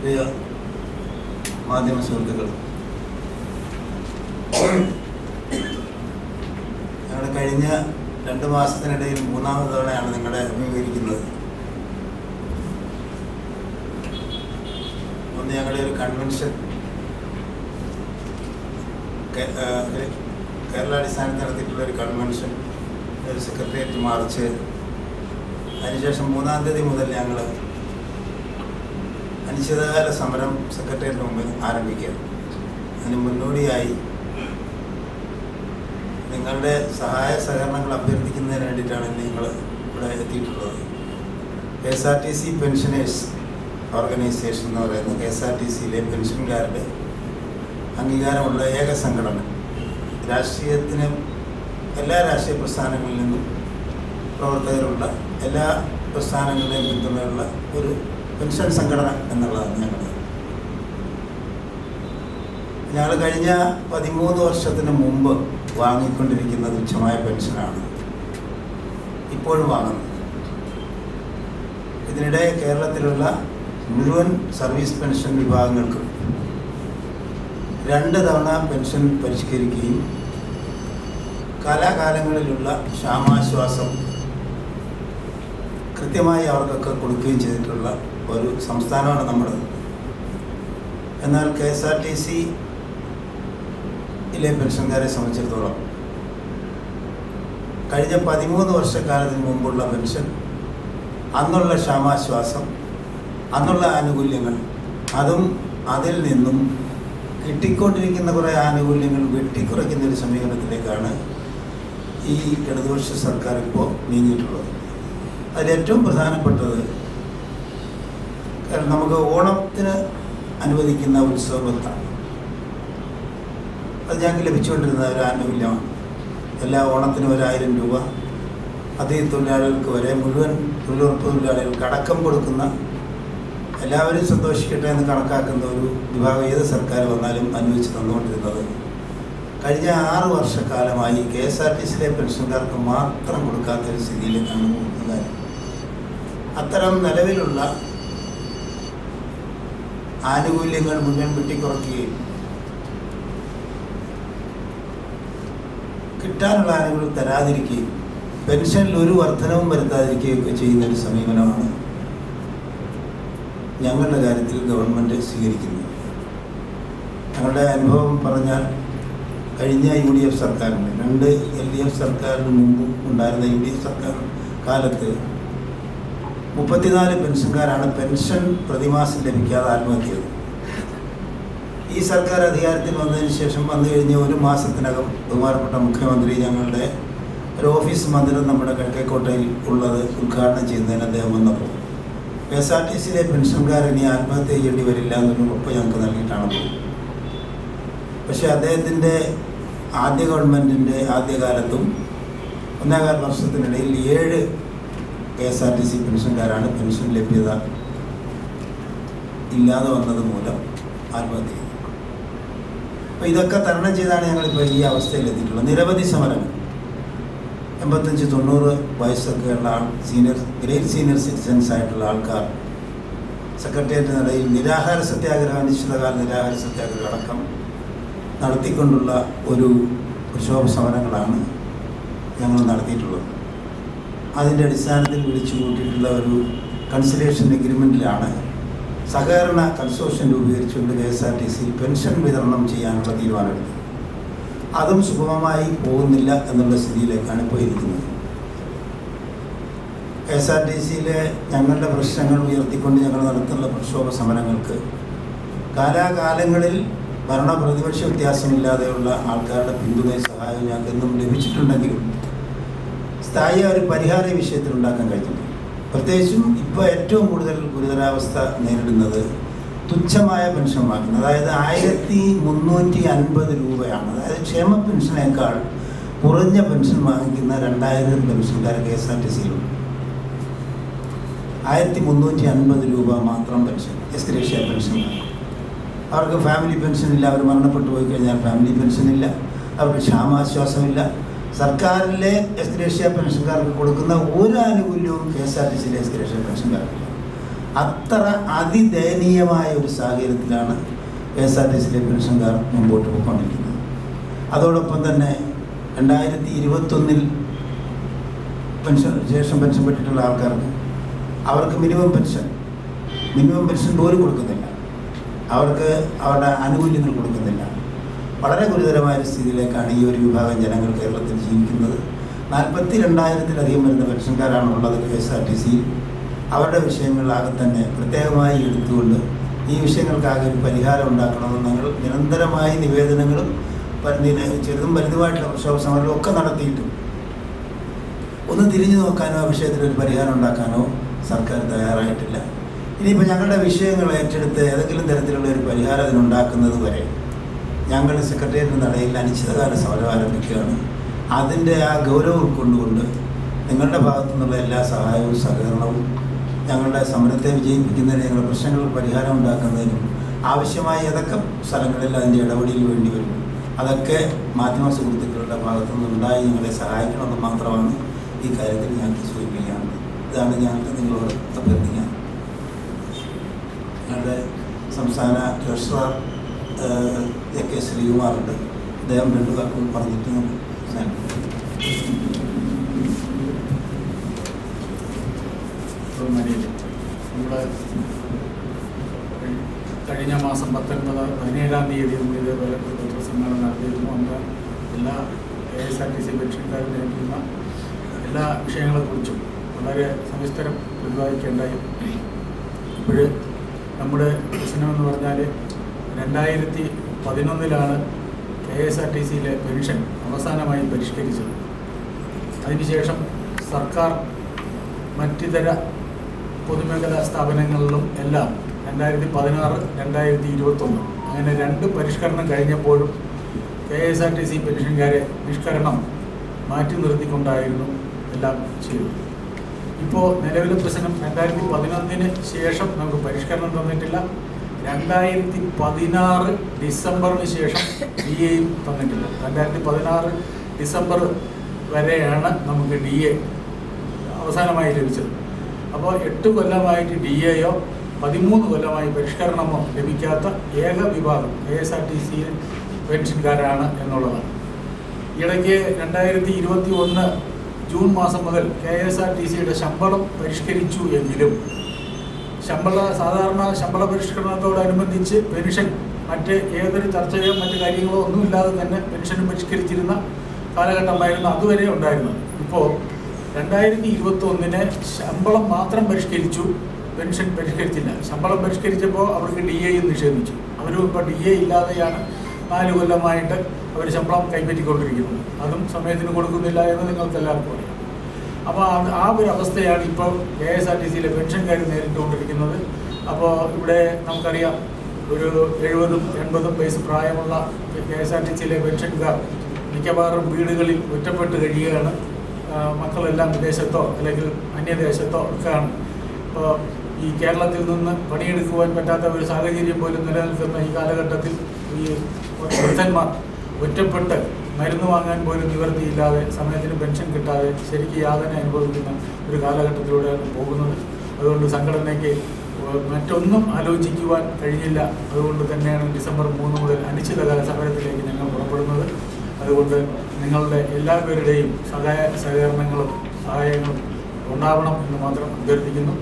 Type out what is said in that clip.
പ്രിയ മാധ്യമ സുഹൃത്തുക്കൾ. ഞങ്ങൾ കഴിഞ്ഞ രണ്ട് മാസത്തിനിടയിൽ മൂന്നാമത് തവണയാണ് നിങ്ങളെ അഭിമുഖീകരിക്കുന്നത്. ഒന്ന് ഞങ്ങളുടെ ഒരു കൺവെൻഷൻ കേ- ആ, ഒരു കേരള അടിസ്ഥാനത്തിൽ നടത്തിയിട്ടുള്ള ഒരു കൺവെൻഷൻ സെക്രട്ടേറിയറ്റ് മാർച്ച്. അതിനുശേഷം മൂന്നാം തീയതി മുതൽ ഞങ്ങൾ അനിശ്ചിതകാല സമരം സെക്രട്ടേറിയറ്റിന് മുമ്പിൽ ആരംഭിക്കുക. അതിന് മുന്നോടിയായി നിങ്ങളുടെ സഹായ സഹകരണങ്ങൾ അഭ്യർത്ഥിക്കുന്നതിന് വേണ്ടിയിട്ടാണ് നിങ്ങൾ ഇവിടെ എത്തിയിട്ടുള്ളത്. K S R T C pensioners organisation എന്ന് പറയുന്ന കെ എസ് ആർ ടി സിയിലെ പെൻഷൻകാരുടെ അംഗീകാരമുള്ള ഏക സംഘടന. രാഷ്ട്രീയത്തിന് എല്ലാ രാഷ്ട്രീയ പ്രസ്ഥാനങ്ങളിൽ നിന്നും പ്രവർത്തകരുള്ള എല്ലാ പ്രസ്ഥാനങ്ങളുടെയും പിന്തുണയുള്ള ഒരു പെൻഷൻ സംഘടന എന്നുള്ളതാണ് ഞങ്ങൾ ഞങ്ങൾ കഴിഞ്ഞ പതിമൂന്ന് വർഷത്തിന് മുമ്പ് വാങ്ങിക്കൊണ്ടിരിക്കുന്ന തുച്ഛമായ പെൻഷനാണ്. ഇപ്പോഴും വാങ്ങുന്നത് ഇതിനിടെ കേരളത്തിലുള്ള മുഴുവൻ സർവീസ് പെൻഷൻ വിഭാഗങ്ങൾക്കും രണ്ട് തവണ പെൻഷൻ പരിഷ്കരിക്കുകയും കാലാകാലങ്ങളിലുള്ള ക്ഷാമാശ്വാസം കൃത്യമായി അവർക്കൊക്കെ കൊടുക്കുകയും ചെയ്തിട്ടുള്ള ഒരു സംസ്ഥാനമാണ് നമ്മുടെ. എന്നാൽ കെ എസ് ആർ ടി സിയിലെ പെൻഷൻകാരെ സംബന്ധിച്ചിടത്തോളം കഴിഞ്ഞ പതിമൂന്ന് വർഷക്കാലത്തിന് മുമ്പുള്ള പെൻഷൻ അന്നുള്ള ക്ഷാമാശ്വാസം അന്നുള്ള ആനുകൂല്യങ്ങൾ അതും അതിൽ നിന്നും കിട്ടിക്കൊണ്ടിരിക്കുന്ന കുറേ ആനുകൂല്യങ്ങൾ വെട്ടിക്കുറയ്ക്കുന്ന ഒരു സമീപനത്തിലേക്കാണ് ഈ ഇടതുപക്ഷ സർക്കാർ ഇപ്പോൾ നീങ്ങിയിട്ടുള്ളത്. അതിലേറ്റവും പ്രധാനപ്പെട്ടത് കാരണം നമുക്ക് ഓണത്തിന് അനുവദിക്കുന്ന ഉത്സവത്താണ് അത് ഞങ്ങൾക്ക് ലഭിച്ചുകൊണ്ടിരുന്ന ഒരു ആനുകൂല്യമാണ് എല്ലാ ഓണത്തിനും ഒരായിരം രൂപ. അതിഥി തൊഴിലാളികൾക്ക് വരെ മുഴുവൻ തൊഴിലുറപ്പ് തൊഴിലാളികൾക്ക് അടക്കം കൊടുക്കുന്ന എല്ലാവരും സന്തോഷിക്കട്ടെ എന്ന് കണക്കാക്കുന്ന ഒരു വിഭാഗം ഏത് സർക്കാർ വന്നാലും അനുവദിച്ച് തന്നുകൊണ്ടിരുന്നത്. കഴിഞ്ഞ ആറ് വർഷക്കാലമായി കെ എസ് ആർ ടി സിയിലെ പെൻഷൻകാർക്ക് മാത്രം കൊടുക്കാത്തൊരു സ്ഥിതിയിലേക്കാണ് പോകുന്നത്. അത്തരം നിലവിലുള്ള ആനുകൂല്യങ്ങൾ മുഴുവൻ വെട്ടിക്കുറയ്ക്കുകയും കിട്ടാനുള്ള ആനുകൂല്യം തരാതിരിക്കുകയും പെൻഷനിൽ ഒരു വർധനവും വരുത്താതിരിക്കുകയൊക്കെ ചെയ്യുന്ന ഒരു സമീപനമാണ് ഞങ്ങളുടെ കാര്യത്തിൽ ഗവൺമെന്റ് സ്വീകരിക്കുന്നത്. ഞങ്ങളുടെ അനുഭവം പറഞ്ഞാൽ കഴിഞ്ഞ യു ഡി എഫ് സർക്കാരിന് രണ്ട് എൽ ഡി എഫ് സർക്കാരിന് മുമ്പ് ഉണ്ടായിരുന്ന യു ഡി എഫ് സർക്കാർ കാലത്ത് മുപ്പത്തിനാല് പെൻഷൻകാരാണ് പെൻഷൻ പ്രതിമാസം ലഭിക്കാതെ ആത്മഹത്യ ഈ സർക്കാർ അധികാരത്തിൽ വന്നതിന് ശേഷം വന്നു കഴിഞ്ഞ ഒരു മാസത്തിനകം ബഹുമാനപ്പെട്ട മുഖ്യമന്ത്രി ഞങ്ങളുടെ ഒരു ഓഫീസ് മന്ദിരം നമ്മുടെ കിഴക്കേക്കോട്ടയിൽ ഉള്ളത് ഉദ്ഘാടനം ചെയ്യുന്നതിന് അദ്ദേഹം വന്നപ്പോൾ. കെ എസ് ആർ ടി സിയിലെ പെൻഷൻകാർ ഇനി ആത്മഹത്യ ചെയ്യേണ്ടി വരില്ല എന്നൊരു ഉറപ്പ് ഞങ്ങൾക്ക് നൽകിയിട്ടാണ് പക്ഷേ അദ്ദേഹത്തിന്റെ ആദ്യ ഗവൺമെന്റിന്റെ ആദ്യകാലത്തും ഒന്നേകാൽ വർഷത്തിനിടയിൽ ഏഴ് K S R T C പെൻഷൻകാരാണ് pension ലഭ്യത ഇല്ലാതെ വന്നത് മൂലം ആത്മഹത്യ ചെയ്തു. അപ്പോൾ ഇതൊക്കെ തരണം ചെയ്താണ് ഞങ്ങളിപ്പോൾ ഈ അവസ്ഥയിൽ എത്തിയിട്ടുള്ളത്. നിരവധി സമരങ്ങൾ. എൺപത്തഞ്ച് തൊണ്ണൂറ് വയസ്സൊക്കെ ഉള്ള ആൾ സീനിയർ ഗ്രേറ്റ് സീനിയർ സിറ്റിസൻസ് ആയിട്ടുള്ള ആൾക്കാർ സെക്രട്ടേറിയറ്റ് നിലയിൽ നിരാഹാര സത്യാഗ്രഹം അനിശ്ചിതകാല നിരാഹാര സത്യാഗ്രഹം അടക്കം നടത്തിക്കൊണ്ടുള്ള ഒരു പ്രക്ഷോഭ സമരങ്ങളാണ് ഞങ്ങൾ നടത്തിയിട്ടുള്ളത്. അതിന്റെ അടിസ്ഥാനത്തിൽ വിളിച്ചു കൂട്ടിയിട്ടുള്ള ഒരു കൺസിലേഷൻ എഗ്രിമെന്റിലാണ് സഹകരണ consortium രൂപീകരിച്ചുകൊണ്ട് K S R T C pension വിതരണം ചെയ്യാനുള്ള തീരുമാനമെടുത്തത്. അതും സുഗമമായി പോകുന്നില്ല എന്നുള്ള സ്ഥിതിയിലേക്കാണ് ഇപ്പോൾ ഇരിക്കുന്നത് കെ എസ് ആർ ടി സിയിലെ ഞങ്ങളുടെ പ്രശ്നങ്ങൾ ഉയർത്തിക്കൊണ്ട് ഞങ്ങൾ നടത്തുന്ന പ്രക്ഷോഭ സമരങ്ങൾക്ക് കാലാകാലങ്ങളിൽ ഭരണ പ്രതിപക്ഷ വ്യത്യാസമില്ലാതെയുള്ള ആൾക്കാരുടെ പിന്തുണയും സഹായവും ഞങ്ങൾക്ക് എന്നും ലഭിച്ചിട്ടുണ്ടെങ്കിലും സ്ഥായി ഒരു പരിഹാര വിഷയത്തിൽ ഉണ്ടാക്കാൻ കഴിഞ്ഞിട്ടുണ്ട്. പ്രത്യേകിച്ചും ഇപ്പോൾ ഏറ്റവും കൂടുതൽ ഗുരുതരാവസ്ഥ നേരിടുന്നത് തുച്ഛമായ പെൻഷൻ വാങ്ങുന്നത്. അതായത് ആയിരത്തി മുന്നൂറ്റി അൻപത് രൂപയാണ്. അതായത് ക്ഷേമ പെൻഷനേക്കാൾ കുറഞ്ഞ പെൻഷൻ വാങ്ങിക്കുന്ന രണ്ടായിരം പെൻഷൻകാർ കെ എസ് ആർ ടി സിയിലുണ്ട്. ആയിരത്തി മുന്നൂറ്റി അൻപത് രൂപ മാത്രം പെൻഷൻ എസ്ഗ്രേഷ്യ പെൻഷൻ അവർക്ക് ഫാമിലി പെൻഷൻ ഇല്ല അവർ മരണപ്പെട്ടു പോയി കഴിഞ്ഞാൽ ഫാമിലി പെൻഷൻ ഇല്ല അവർക്ക് ക്ഷാമാശ്വാസമില്ല. സർക്കാരിലെ എസ്ഗ്രേഷ്യ പെൻഷൻകാർക്ക് കൊടുക്കുന്ന ഒരു ആനുകൂല്യവും കെ എസ് ആർ ടി സിയിലെ എസ്ഗ്രേഷ്യ പെൻഷൻകാർക്കില്ല അത്ര അതിദയനീയമായ ഒരു സാഹചര്യത്തിലാണ് കെ എസ് ആർ ടി സിയിലെ പെൻഷൻകാർ മുമ്പോട്ട് പോയിക്കൊണ്ടിരിക്കുന്നത്. അതോടൊപ്പം തന്നെ രണ്ടായിരത്തി ഇരുപത്തൊന്നിൽ പെൻഷൻ ശേഷം പെൻഷൻ പറ്റിയിട്ടുള്ള ആൾക്കാർക്ക് അവർക്ക് മിനിമം പെൻഷൻ മിനിമം പെൻഷൻ പോലും കൊടുക്കുന്നില്ല. അവർക്ക് അവരുടെ ആനുകൂല്യങ്ങൾ കൊടുക്കുന്നില്ല. വളരെ ഗുരുതരമായ ഒരു സ്ഥിതിയിലേക്കാണ് ഈ ഒരു വിഭാഗം ജനങ്ങൾ കേരളത്തിൽ ജീവിക്കുന്നത്. നാൽപ്പത്തി രണ്ടായിരത്തിലധികം വരുന്ന പെൻഷൻകാരാണ് ഉള്ളത് കെ എസ് ആർ ടി സിയിൽ അവരുടെ വിഷയങ്ങളിലാകെ തന്നെ പ്രത്യേകമായി എടുത്തുകൊണ്ട് ഈ വിഷയങ്ങൾക്കാകെ ഒരു പരിഹാരം ഉണ്ടാക്കണമെന്ന് ഞങ്ങൾ നിരന്തരമായി നിവേദനങ്ങളും ചെറുതും വലുതുമായിട്ടുള്ള പ്രക്ഷോഭ സമരങ്ങളും ഒക്കെ നടത്തിയിട്ടും ഒന്ന് തിരിഞ്ഞു നോക്കാനോ ആ വിഷയത്തിൽ ഒരു പരിഹാരം ഉണ്ടാക്കാനോ സർക്കാർ തയ്യാറായിട്ടില്ല. ഇനിയിപ്പോൾ ഞങ്ങളുടെ വിഷയങ്ങൾ ഏറ്റെടുത്ത് ഏതെങ്കിലും തരത്തിലുള്ള ഒരു പരിഹാരം അതിനുണ്ടാക്കുന്നത് വരെ ഞങ്ങൾ സെക്രട്ടേറിയറ്റിന് നടയിൽ അനിശ്ചിതകാല സമരം ആരംഭിക്കുകയാണ്. അതിന്റെ ആ ഗൗരവം ഉൾക്കൊണ്ടുകൊണ്ട് നിങ്ങളുടെ ഭാഗത്തു നിന്നുള്ള എല്ലാ സഹായവും സഹകരണവും ഞങ്ങളുടെ സമരത്തെ വിജയിപ്പിക്കുന്നതിന് ഞങ്ങളുടെ പ്രശ്നങ്ങൾക്ക് പരിഹാരം ഉണ്ടാക്കുന്നതിനും ആവശ്യമായ ഏതൊക്കെ സ്ഥലങ്ങളിൽ അതിന്റെ ഇടപെടലിൽ വേണ്ടി വരും അതൊക്കെ മാധ്യമ സുഹൃത്തുക്കളുടെ ഭാഗത്തു നിന്നുണ്ടായി ഞങ്ങളെ സഹായിക്കണമെന്ന് മാത്രമാണ് ഈ കാര്യത്തിൽ ഞങ്ങൾക്ക് സൂചിപ്പിക്കാറുണ്ട് ഇതാണ് ഞങ്ങൾക്ക് നിങ്ങളോട് അഭ്യർത്ഥിക്കാൻ. ഞങ്ങളുടെ സംസ്ഥാന ട്രഷറർ എ കെ ശ്രീകുമാറുണ്ട്. അദ്ദേഹം രണ്ടു വാക്കുകൾ പറഞ്ഞിട്ട് നമ്മൾ കഴിഞ്ഞ മാസം പത്തൊൻപത് പതിനേഴാം തീയതി നമ്മൾ ഇതേപോലെ പത്രസമ്മേളനം നടത്തിയിരുന്നു. അന്ന് എല്ലാ K S R T C പെൻഷൻകാരും നേരിടുന്ന എല്ലാ വിഷയങ്ങളെക്കുറിച്ചും വളരെ സവിസ്തരം പ്രതിപാദിക്കേണ്ടായി. ഇപ്പോൾ നമ്മുടെ പ്രശ്നമെന്ന് പറഞ്ഞാൽ രണ്ടായിരത്തി പതിനൊന്നിലാണ് കെ എസ് ആർ ടി സിയിലെ പെൻഷൻ അവസാനമായി പരിഷ്കരിച്ചത്. അതിനുശേഷം സർക്കാർ മറ്റിതര പൊതുമേഖലാ സ്ഥാപനങ്ങളിലും എല്ലാം രണ്ടായിരത്തി പതിനാറ് രണ്ടായിരത്തി ഇരുപത്തൊന്ന് അങ്ങനെ രണ്ട് പരിഷ്കരണം കഴിഞ്ഞപ്പോഴും K S R T C പെൻഷൻകാരെ നിഷ്കരണം മാറ്റി നിർത്തിക്കൊണ്ടായിരുന്നു എല്ലാം ചെയ്തത്. ഇപ്പോൾ നിലവിലെ പ്രശ്നം രണ്ടായിരത്തി പതിനൊന്നിന് ശേഷം നമുക്ക് പരിഷ്കരണം തന്നിട്ടില്ല. രണ്ടായിരത്തി പതിനാറ് ഡിസംബറിന് ശേഷം ഡി എയും തന്നിട്ടില്ല രണ്ടായിരത്തി പതിനാറ് ഡിസംബർ വരെയാണ് നമുക്ക് ഡി എ അവസാനമായി ലഭിച്ചത്. അപ്പോൾ എട്ട് കൊല്ലമായിട്ട് ഡി എയോ പതിമൂന്ന് കൊല്ലമായി പരിഷ്കരണമോ ലഭിക്കാത്ത ഏക വിഭാഗം കെ എസ് ആർ ടി സിയിൽ പെൻഷൻകാരാണ് എന്നുള്ളതാണ്. ഇടയ്ക്ക് രണ്ടായിരത്തി ഇരുപത്തി ഒന്ന് ജൂൺ മാസം മുതൽ കെ എസ് ആർ ടി സിയുടെ ശമ്പളം പരിഷ്കരിച്ചു എങ്കിലും ശമ്പള സാധാരണ ശമ്പള പരിഷ്കരണത്തോടനുബന്ധിച്ച് പെൻഷൻ മറ്റ് ഏതൊരു ചർച്ചയോ മറ്റ് കാര്യങ്ങളോ ഒന്നുമില്ലാതെ തന്നെ പെൻഷൻ പരിഷ്കരിച്ചിരുന്ന കാലഘട്ടമായിരുന്നു അതുവരെ ഉണ്ടായിരുന്നത്. ഇപ്പോൾ രണ്ടായിരത്തി ഇരുപത്തി ഒന്നിന് ശമ്പളം മാത്രം പരിഷ്കരിച്ചു പെൻഷൻ പരിഷ്കരിച്ചില്ല. ശമ്പളം പരിഷ്കരിച്ചപ്പോൾ അവർക്ക് ഡി എയും നിഷേധിച്ചു. അവരും ഇപ്പോൾ ഡി എ ഇല്ലാതെയാണ് നാല് കൊല്ലമായിട്ട് അവർ ശമ്പളം കൈപ്പറ്റിക്കൊണ്ടിരിക്കുന്നത്. അതും സമയത്തിന് കൊടുക്കുന്നില്ല എന്ന് നിങ്ങൾക്ക് എല്ലാവർക്കും അറിയാം. അപ്പോൾ ആ ഒരു അവസ്ഥയാണ് ഇപ്പോൾ കെ എസ് ആർ ടി സിയിലെ പെൻഷൻകാർ നേരിട്ടുകൊണ്ടിരിക്കുന്നത്. അപ്പോൾ ഇവിടെ നമുക്കറിയാം ഒരു എഴുപതും എൺപതും വയസ്സ് പ്രായമുള്ള കെ എസ് ആർ ടി സിയിലെ പെൻഷൻകാർ മിക്കവാറും വീടുകളിൽ ഒറ്റപ്പെട്ട് കഴിയുകയാണ്. മക്കളെല്ലാം വിദേശത്തോ അല്ലെങ്കിൽ അന്യദേശത്തോ ഒക്കെയാണ്. ഇപ്പോൾ ഈ കേരളത്തിൽ നിന്ന് പണിയെടുക്കുവാൻ പറ്റാത്ത ഒരു സാഹചര്യം പോലും നിലനിൽക്കുന്ന ഈ കാലഘട്ടത്തിൽ ഈ വൃദ്ധന്മാർ ഒറ്റപ്പെട്ട് മരുന്ന് വാങ്ങാൻ പോലും നിവൃത്തിയില്ലാതെ സമയത്തിന് പെൻഷൻ കിട്ടാതെ ശരിക്ക് യാതന അനുഭവിക്കുന്ന ഒരു കാലഘട്ടത്തിലൂടെയാണ് പോകുന്നത്. അതുകൊണ്ട് സംഘടനയ്ക്ക് മറ്റൊന്നും ആലോചിക്കുവാൻ കഴിഞ്ഞില്ല അതുകൊണ്ട് തന്നെയാണ് ഡിസംബർ മൂന്ന് മുതൽ അനിശ്ചിതകാല സമരത്തിലേക്ക് ഞങ്ങൾ പുറപ്പെടുന്നത്. അതുകൊണ്ട് നിങ്ങളുടെ എല്ലാവരുടെയും സഹായ സഹകരണങ്ങളും സഹായങ്ങളും ഉണ്ടാവണം എന്ന് മാത്രം അഭ്യർത്ഥിക്കുന്നു.